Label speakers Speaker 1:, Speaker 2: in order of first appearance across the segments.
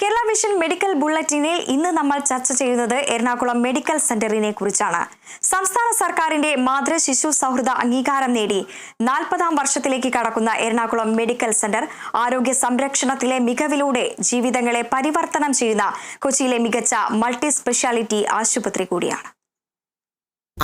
Speaker 1: Kerala vision medical ബുള്ളറ്റിനിൽ ഇന്ന് നമ്മൾ ചർച്ച ചെയ്യുന്നത് എറണാകുളം മെഡിക്കൽ സെന്ററിനെ കുറിച്ചാണ്. സംസ്ഥാന സർക്കാരിന്റെ മാതൃ ശിശു സൗഹൃദ അംഗീകാരം നേടി നാൽപ്പതാം വർഷത്തിലേക്ക് കടക്കുന്ന എറണാകുളം മെഡിക്കൽ സെന്റർ ആരോഗ്യ സംരക്ഷണത്തിലെ മികവിലൂടെ ജീവിതങ്ങളെ പരിവർത്തനം ചെയ്യുന്ന കൊച്ചിയിലെ മികച്ച മൾട്ടി സ്പെഷ്യാലിറ്റി ആശുപത്രി കൂടിയാണ്.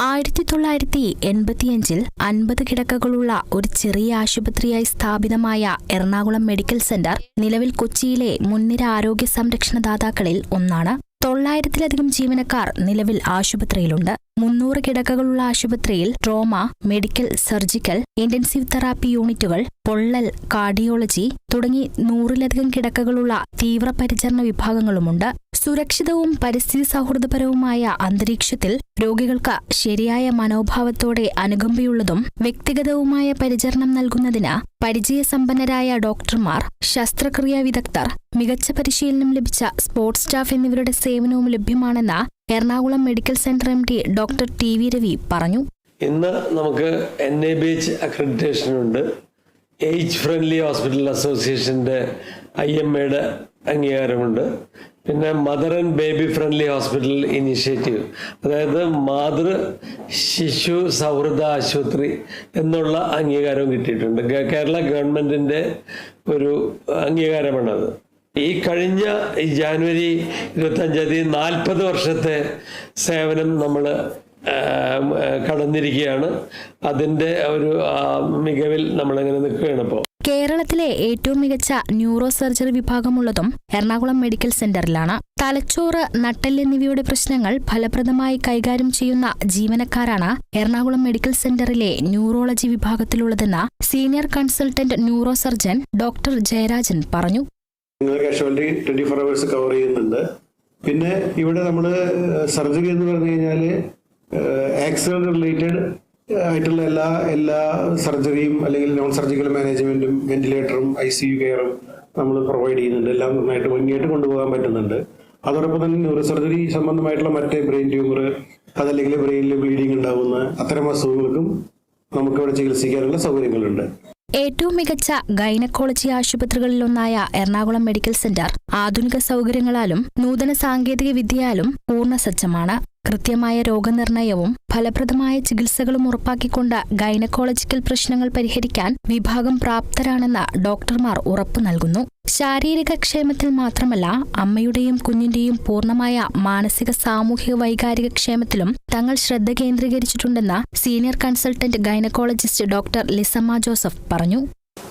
Speaker 2: ആയിരത്തി തൊള്ളായിരത്തി എൺപത്തിയഞ്ചിൽ അൻപത് കിടക്കകളുള്ള ഒരു ചെറിയ ആശുപത്രിയായി സ്ഥാപിതമായ എറണാകുളം മെഡിക്കൽ സെന്റർ നിലവിൽ കൊച്ചിയിലെ മുൻനിര ആരോഗ്യ സംരക്ഷണ ദാതാക്കളിൽ ഒന്നാണ്. തൊള്ളായിരത്തിലധികം ജീവനക്കാർ നിലവിൽ ആശുപത്രിയിലുണ്ട്. മുന്നൂറ് കിടക്കകളുള്ള ആശുപത്രിയിൽ trauma medical surgical intensive therapy യൂണിറ്റുകൾ പൊള്ളൽ കാർഡിയോളജി തുടങ്ങി നൂറിലധികം കിടക്കകളുള്ള തീവ്രപരിചരണ വിഭാഗങ്ങളുമുണ്ട്. സുരക്ഷിതവും പരിസ്ഥിതി സൗഹൃദപരവുമായ അന്തരീക്ഷത്തിൽ രോഗികൾക്ക് ശരിയായ മനോഭാവത്തോടെ അനുകമ്പയുള്ളതും വ്യക്തിഗതവുമായ പരിചരണം നൽകുന്നതിന് പരിചയസമ്പന്നരായ ഡോക്ടർമാർ ശസ്ത്രക്രിയാ വിദഗ്ധർ മികച്ച പരിശീലനം ലഭിച്ച സ്പോർട്സ് സ്റ്റാഫ് എന്നിവരുടെ സേവനവും ലഭ്യമാണെന്ന് Ernakulam medical centre M D doctor T V Ravi പറഞ്ഞു.
Speaker 3: ഇന്ന് നമുക്ക് N A B H accreditation ഉണ്ട്. ഏജ് ഫ്രണ്ട്ലി ഹോസ്പിറ്റൽ അസോസിയേഷന്റെ ഐ എം എയുടെ അംഗീകാരമുണ്ട്. പിന്നെ mother and baby friendly hospital initiative അതായത് മാതൃ ശിശു സൗഹൃദ ആശുപത്രി എന്നുള്ള അംഗീകാരവും കിട്ടിയിട്ടുണ്ട്. കേരള ഗവൺമെന്റിന്റെ ഒരു അംഗീകാരമാണത് ഈ കഴിഞ്ഞ ഈ ജാനുവരി ഇരുപത്തഞ്ചാം തീയതി നാൽപ്പത് വർഷത്തെ സേവനം നമ്മൾ കടന്നിരിക്കുകയാണ്. അതിന്റെ ഒരു മികവിൽ നമ്മളിങ്ങനെ നിൽക്കുകയാണ് ഇപ്പോൾ
Speaker 2: കേരളത്തിലെ ഏറ്റവും മികച്ച ന്യൂറോ സർജറി വിഭാഗമുള്ളതും എറണാകുളം മെഡിക്കൽ സെന്ററിലാണ്. തലച്ചോറ് നട്ടെല്ല് എന്നിവയുടെ പ്രശ്നങ്ങൾ ഫലപ്രദമായി കൈകാര്യം ചെയ്യുന്ന ജീവനക്കാരാണ് എറണാകുളം മെഡിക്കൽ സെന്ററിലെ neurology വിഭാഗത്തിലുള്ളതെന്ന് senior consultant neuro surgeon doctor Jayarajan പറഞ്ഞു.
Speaker 4: ട്വന്റി ഫോർ അവേഴ്സ് കവർ ചെയ്യുന്നുണ്ട്. പിന്നെ ഇവിടെ നമ്മൾ സർജറി എന്ന് പറഞ്ഞു കഴിഞ്ഞാൽ ആക്സിഡന്റ് റിലേറ്റഡ് ആയിട്ടുള്ള എല്ലാ എല്ലാ സർജറിയും അല്ലെങ്കിൽ നോൺ സർജിക്കൽ മാനേജ്മെന്റും വെന്റിലേറ്ററും ഐ സി യു കെയറും നമ്മൾ പ്രൊവൈഡ് ചെയ്യുന്നുണ്ട്. എല്ലാം നന്നായിട്ട് ഭംഗിയായിട്ട് കൊണ്ടുപോകാൻ പറ്റുന്നുണ്ട്. അതോടൊപ്പം തന്നെ ന്യൂറോ സർജറി സംബന്ധമായിട്ടുള്ള മറ്റേ ബ്രെയിൻ ട്യൂമർ അതല്ലെങ്കിൽ ബ്രെയിനിൽ ബ്ലീഡിങ് ഉണ്ടാകുന്ന അത്തരം അസുഖങ്ങൾക്കും നമുക്കിവിടെ ചികിത്സിക്കാനുള്ള സൗകര്യങ്ങളുണ്ട്.
Speaker 2: ഏറ്റവും മികച്ച ഗൈനക്കോളജി ആശുപത്രികളിലൊന്നായ എറണാകുളം മെഡിക്കൽ സെന്റർ ആധുനിക സൗകര്യങ്ങളാലും നൂതന സാങ്കേതിക വിദ്യയാലും പൂർണസജ്ജമാണ് കൃത്യമായ രോഗനിർണയവും ഫലപ്രദമായ ചികിത്സകളും ഉറപ്പാക്കിക്കൊണ്ട് ഗൈനക്കോളജിക്കൽ പ്രശ്നങ്ങൾ പരിഹരിക്കാൻ വിഭാഗം പ്രാപ്തരാണെന്ന് ഡോക്ടർമാർ ഉറപ്പു നൽകുന്നു. ശാരീരിക ക്ഷേമത്തിൽ മാത്രമല്ല അമ്മയുടെയും കുഞ്ഞിന്റെയും പൂർണമായ മാനസിക സാമൂഹിക വൈകാരിക ക്ഷേമത്തിലും തങ്ങൾ ശ്രദ്ധ കേന്ദ്രീകരിച്ചിട്ടുണ്ടെന്ന് senior consultant gynaecologist doctor Lissamma Joseph പറഞ്ഞു.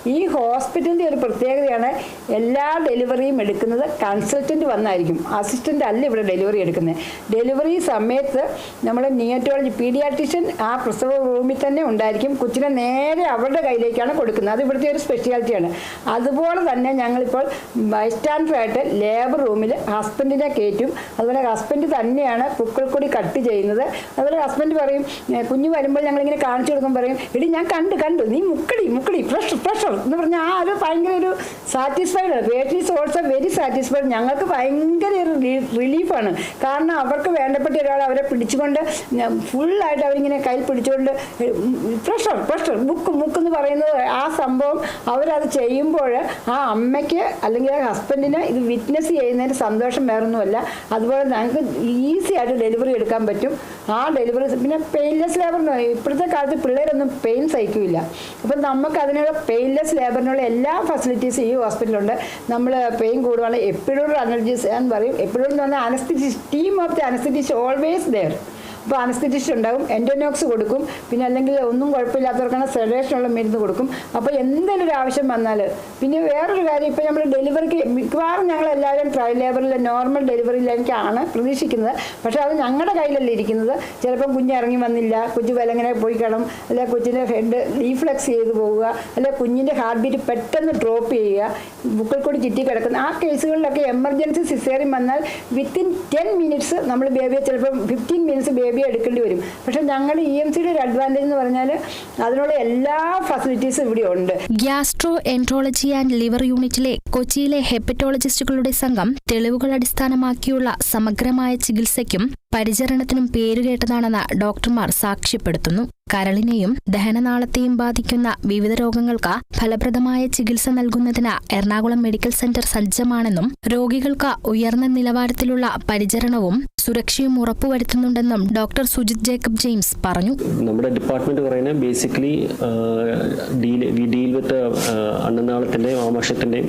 Speaker 5: ഈ ഹോസ്പിറ്റലിന്റെ ഒരു പ്രത്യേകതയാണ് എല്ലാ ഡെലിവറിയും എടുക്കുന്നത് കൺസൾട്ടന്റ് വന്നായിരിക്കും. അസിസ്റ്റന്റ് അല്ല ഇവിടെ ഡെലിവറി എടുക്കുന്നത്. ഡെലിവറി സമയത്ത് നമ്മൾ നിയറ്റോളജി പീഡിയാട്രിഷ്യൻ ആ പ്രസവ റൂമിൽ തന്നെ ഉണ്ടായിരിക്കും. കൊച്ചിനെ നേരെ അവരുടെ കയ്യിലേക്കാണ് കൊടുക്കുന്നത്. അത് ഇവിടുത്തെ ഒരു സ്പെഷ്യാലിറ്റിയാണ്. അതുപോലെ തന്നെ ഞങ്ങളിപ്പോൾ ബൈസ്റ്റാൻഡറായിട്ട് ലേബർ റൂമിൽ ഹസ്ബൻഡിനെ കയറ്റും. അതുപോലെ ഹസ്ബൻഡ് തന്നെയാണ് പുക്കിൾക്കൊടി കട്ട് ചെയ്യുന്നത്. അതുപോലെ ഹസ്ബൻഡ് പറയും "ഏ, കുഞ്ഞ് വരുമ്പോൾ ഞങ്ങളിങ്ങനെ കാണിച്ചു കൊടുക്കുമ്പോൾ പറയും എടി ഞാൻ കണ്ടു കണ്ടു. നീ മുക്കടി മുക്കടി പ്രഷർ പ്രഷർ എന്ന് പറഞ്ഞാൽ ആ ഒരു ഭയങ്കര ഒരു satisfied patient is also very satisfied ഞങ്ങൾക്ക് ഭയങ്കര ഒരു റിലീഫാണ് കാരണം അവർക്ക് വേണ്ടപ്പെട്ട ഒരാൾ അവരെ പിടിച്ചുകൊണ്ട് ഫുള്ളായിട്ട് അവരിങ്ങനെ കയ്യിൽ പിടിച്ചുകൊണ്ട് പ്രഷർ പ്രഷർ മുക്ക് മുക്ക് എന്ന് പറയുന്നത് ആ സംഭവം അവരത് ചെയ്യുമ്പോൾ ആ അമ്മയ്ക്ക് അല്ലെങ്കിൽ ആ ഹസ്ബൻഡിന് ഇത് വിറ്റ്നസ് ചെയ്യുന്നതിന് സന്തോഷം വേറൊന്നുമല്ല. അതുപോലെ ഞങ്ങൾക്ക് ഈസി ആയിട്ട് ഡെലിവറി എടുക്കാൻ പറ്റും. ആ ഡെലിവറി പിന്നെ പെയിൻലെസ് ലേബർ ഇപ്പോഴത്തെ കാലത്ത് പിള്ളേരൊന്നും പെയിൻ സഹിക്കില്ല അപ്പം നമുക്ക് അതിനുള്ള പെയിൻലെസ് ലേബറിനുള്ള എല്ലാ ഫെസിലിറ്റീസും ഈ ഹോസ്പിറ്റലുണ്ട് നമ്മൾ പെയിൻ കൂടുവാണെങ്കിൽ എപ്പോഴും അനർജീസ് എന്ന് പറയും. എപ്പോഴും എന്ന് പറഞ്ഞാൽ team of the anaesthetists always there അപ്പോൾ അനസ്തറ്റിസ്റ്റ് ഉണ്ടാവും എൻഡോനോക്സ് കൊടുക്കും പിന്നെ അല്ലെങ്കിൽ ഒന്നും കുഴപ്പമില്ലാത്തവർക്കാണ് സെഡേഷനുള്ള മരുന്ന് കൊടുക്കും. അപ്പോൾ എന്തെങ്കിലും ഒരു ആവശ്യം വന്നാൽ പിന്നെ വേറൊരു കാര്യം ഇപ്പോൾ നമ്മൾ ഡെലിവറിക്ക് മിക്കവാറും ഞങ്ങൾ എല്ലാവരും ട്രയൽ ലേബറിൽ നോർമൽ ഡെലിവറിയിലേക്കാണ് പ്രതീക്ഷിക്കുന്നത്. പക്ഷേ അത് ഞങ്ങളുടെ കയ്യിലല്ല ഇരിക്കുന്നത്. ചിലപ്പം കുഞ്ഞ് ഇറങ്ങി വന്നില്ല കുഞ്ഞ് വിലങ്ങനെ പോയി കാണും. അല്ലെങ്കിൽ കൊച്ചിന്റെ ഹെഡ് റീഫ്ലക്സ് ചെയ്ത് പോവുക അല്ലെങ്കിൽ കുഞ്ഞിന്റെ ഹാർട്ട് ബീറ്റ് പെട്ടെന്ന് ഡ്രോപ്പ് ചെയ്യുക ബുക്കിൽ കൂടി ചുറ്റി കിടക്കുന്ന ആ കേസുകളിലൊക്കെ എമർജൻസി സിസേറിയൻ വന്നാൽ വിത്തിൻ ടെൻ മിനിറ്റ്സ് നമ്മൾ ബേബിയെ ചിലപ്പം ഫിഫ്റ്റീൻ മിനിറ്റ്സ് ബേബിയെ എടുക്കേണ്ടി വരും. പക്ഷെ ഞങ്ങൾ ഇ എം സിയുടെ ഒരു അഡ്വാന്റേജ് എന്ന് പറഞ്ഞാൽ അതിനുള്ള എല്ലാ ഫെസിലിറ്റീസും ഇവിടെ ഉണ്ട്
Speaker 2: ഗ്യാസ്ട്രോ എൻട്രോളജി ആൻഡ് ലിവർ യൂണിറ്റിലെ കൊച്ചിയിലെ ഹെപ്പറ്റോളജിസ്റ്റുകളുടെ സംഘം തെളിവുകൾ അടിസ്ഥാനമാക്കിയുള്ള സമഗ്രമായ ചികിത്സയ്ക്കും പരിചരണത്തിനും പേരുകേട്ടതാണെന്ന് ഡോക്ടർമാർ സാക്ഷ്യപ്പെടുത്തുന്നു. കരളിനെയും ദഹനനാളത്തെയും ബാധിക്കുന്ന വിവിധ രോഗങ്ങൾക്ക് ഫലപ്രദമായ ചികിത്സ നൽകുന്നതിന് എറണാകുളം മെഡിക്കൽ സെന്റർ സജ്ജമാണെന്നും രോഗികൾക്ക് ഉയർന്ന നിലവാരത്തിലുള്ള പരിചരണവും സുരക്ഷയും ഉറപ്പുവരുത്തുന്നുണ്ടെന്നും ഡോക്ടർ സുജിത് ജേക്കബ് ജെയിംസ് പറഞ്ഞു.
Speaker 6: നമ്മുടെ ഡിപ്പാർട്ട്മെന്റ് പറയുന്നത് ബേസിക്കലി വി ഡീൽ വിത്ത് അന്നനാളത്തിന്റെയും ആമാശത്തിന്റെയും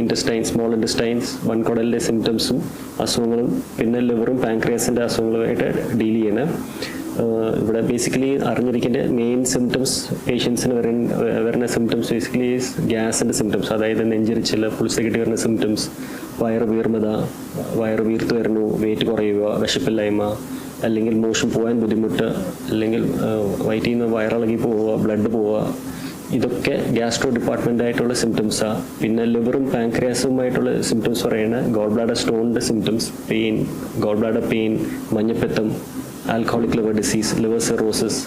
Speaker 6: ഇൻഡസ്റ്റൈൻസ് സ്മോൾ ഇൻഡസ്റ്റൈൻസ് വൻകുടലിന്റെ സിംറ്റംസും അസുഖങ്ങളും പിന്നെ ലിവറും പാൻക്രിയാസിന്റെ അസുഖങ്ങളുമായിട്ട് ഡീൽ ചെയ്യണേ ആഹ് ഇവിടെ ബേസിക്കലി അറിഞ്ഞിരിക്കേണ്ട മെയിൻ സിംറ്റംസ് പേഷ്യൻസിന് വരുന്ന വരുന്ന സിംറ്റംസ് ബേസിക്കലി ഗ്യാസിന്റെ സിംറ്റംസ് അതായത് നെഞ്ചിരിച്ചിൽ പുളിച്ചകിട്ടി വരുന്ന സിംറ്റംസ് വയറ് വീർമത വയറ് വീർത്ത് വരുന്നു വെയിറ്റ് കുറയുക വിശപ്പില്ലായ്മ അല്ലെങ്കിൽ മോഷൻ പോകാൻ ബുദ്ധിമുട്ട് അല്ലെങ്കിൽ വയറ്റിൽ നിന്ന് വയറിളകി പോവുക ബ്ലഡ് പോവുക ഇതൊക്കെ ഗ്യാസ്ട്രോ ഡിപ്പാർട്ട്മെന്റ് ആയിട്ടുള്ള സിംറ്റംസാണ് പിന്നെ ലിവറും പാൻക്രിയാസുമായിട്ടുള്ള സിംറ്റംസ് പറയുന്നത് gall bladder സ്റ്റോണിന്റെ symptoms pain gall bladder pain മഞ്ഞപ്പിത്തം alcoholic liver disease liver cirrhosis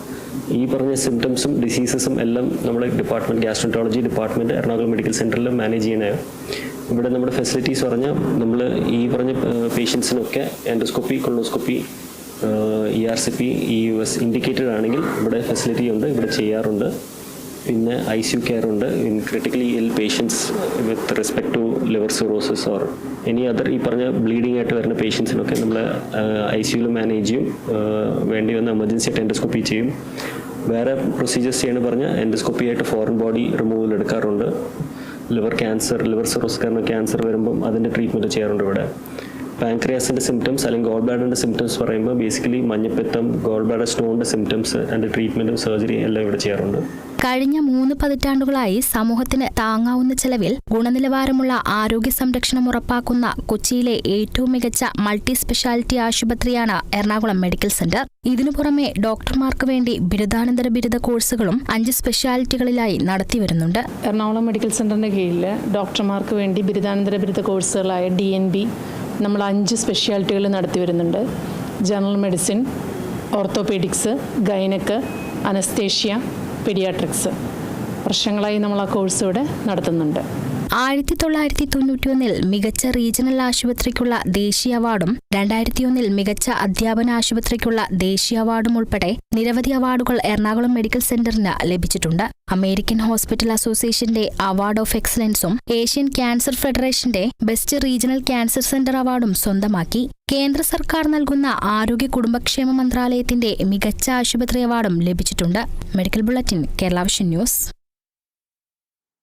Speaker 6: ഈ പറഞ്ഞ സിംറ്റംസും ഡിസീസസും എല്ലാം നമ്മുടെ department gastroenterology department Ernakulam medical സെന്ററിൽ മാനേജ് ചെയ്യുന്നതാണ് ഇവിടെ നമ്മുടെ ഫെസിലിറ്റീസ് പറഞ്ഞാൽ നമ്മൾ ഈ പറഞ്ഞ പേഷ്യൻസിനൊക്കെ endoscopy colonoscopy E R C P E U S indicated ആണെങ്കിൽ ഇവിടെ ഫെസിലിറ്റി ഉണ്ട് ഇവിടെ ചെയ്യാറുണ്ട്. പിന്നെ ഐ സി യു കെയർ ഉണ്ട്. In critically ill patients with respect to liver cirrhosis or any other ഈ പറഞ്ഞ ബ്ലീഡിംഗ് ആയിട്ട് വരുന്ന പേഷ്യൻസിനൊക്കെ നമ്മൾ ഐ സി യുയിൽ മാനേജ് ചെയ്യും. വേണ്ടി വന്ന എമർജൻസി ആയിട്ട് എൻഡോസ്കോപ്പി ചെയ്യും. വേറെ പ്രൊസീജിയേഴ്സ് ചെയ്യണ പറഞ്ഞാൽ എൻഡോസ്കോപ്പി ആയിട്ട് ഫോറിൻ ബോഡി റിമൂവൽ എടുക്കാറുണ്ട്. ലിവർ ക്യാൻസർ ലിവർ സിറോസ് കാരണം ക്യാൻസർ വരുമ്പം അതിന്റെ ട്രീറ്റ്മെന്റ് ചെയ്യാറുണ്ട് ഇവിടെ. പാൻക്രിയാസിന്റെ സിംറ്റംസ് അല്ലെങ്കിൽ ഗോൾ ബ്ലാഡറിന്റെ സിംറ്റംസ് പറയുമ്പോൾ ബേസിക്കലി മഞ്ഞപ്പിത്തം ഗോൾ ബ്ലാഡർ സ്റ്റോണിന്റെ സിംറ്റംസ് അതിന്റെ ട്രീറ്റ്മെന്റും സർജറി എല്ലാം ഇവിടെ ചെയ്യാറുണ്ട്.
Speaker 2: കഴിഞ്ഞ മൂന്ന് പതിറ്റാണ്ടുകളായി സമൂഹത്തിന് താങ്ങാവുന്ന ചെലവിൽ ഗുണനിലവാരമുള്ള ആരോഗ്യ സംരക്ഷണം ഉറപ്പാക്കുന്ന കൊച്ചിയിലെ ഏറ്റവും മികച്ച മൾട്ടി സ്പെഷ്യാലിറ്റി ആശുപത്രിയാണ് എറണാകുളം മെഡിക്കൽ സെന്റർ. ഇതിനു പുറമെ ഡോക്ടർമാർക്ക് വേണ്ടി ബിരുദാനന്തര ബിരുദ കോഴ്സുകളും അഞ്ച് സ്പെഷ്യാലിറ്റികളിലായി നടത്തിവരുന്നുണ്ട്
Speaker 7: എറണാകുളം മെഡിക്കൽ സെന്ററിന്റെ കീഴിൽ ഡോക്ടർമാർക്ക് വേണ്ടി ബിരുദാനന്തര ബിരുദ കോഴ്സുകളായ ഡി എൻ ബി നമ്മൾ അഞ്ച് സ്പെഷ്യാലിറ്റികൾ നടത്തി വരുന്നുണ്ട്. General medicine orthopaedics gynaec anaesthesia paediatrics വർഷങ്ങളായി നമ്മൾ ആ കോഴ്സ് ഇവിടെ നടത്തുന്നുണ്ട്.
Speaker 2: ആയിരത്തി തൊള്ളായിരത്തി തൊണ്ണൂറ്റിയൊന്നിൽ മികച്ച റീജിയണൽ ആശുപത്രിക്കുള്ള ദേശീയ അവാർഡും രണ്ടായിരത്തിയൊന്നിൽ മികച്ച അധ്യാപന ആശുപത്രിക്കുള്ള ദേശീയ അവാർഡും ഉൾപ്പെടെ നിരവധി അവാർഡുകൾ എറണാകുളം മെഡിക്കൽ സെന്ററിന് ലഭിച്ചിട്ടുണ്ട്. അമേരിക്കൻ ഹോസ്പിറ്റൽ അസോസിയേഷന്റെ അവാർഡ് ഓഫ് എക്സലൻസും ഏഷ്യൻ ക്യാൻസർ ഫെഡറേഷന്റെ ബെസ്റ്റ് റീജിയണൽ ക്യാൻസർ സെന്റർ അവാർഡും സ്വന്തമാക്കി. കേന്ദ്ര സർക്കാർ നൽകുന്ന ആരോഗ്യ കുടുംബക്ഷേമ മന്ത്രാലയത്തിന്റെ മികച്ച ആശുപത്രി അവാർഡും ലഭിച്ചിട്ടുണ്ട്. Medical bulletin Kerala news.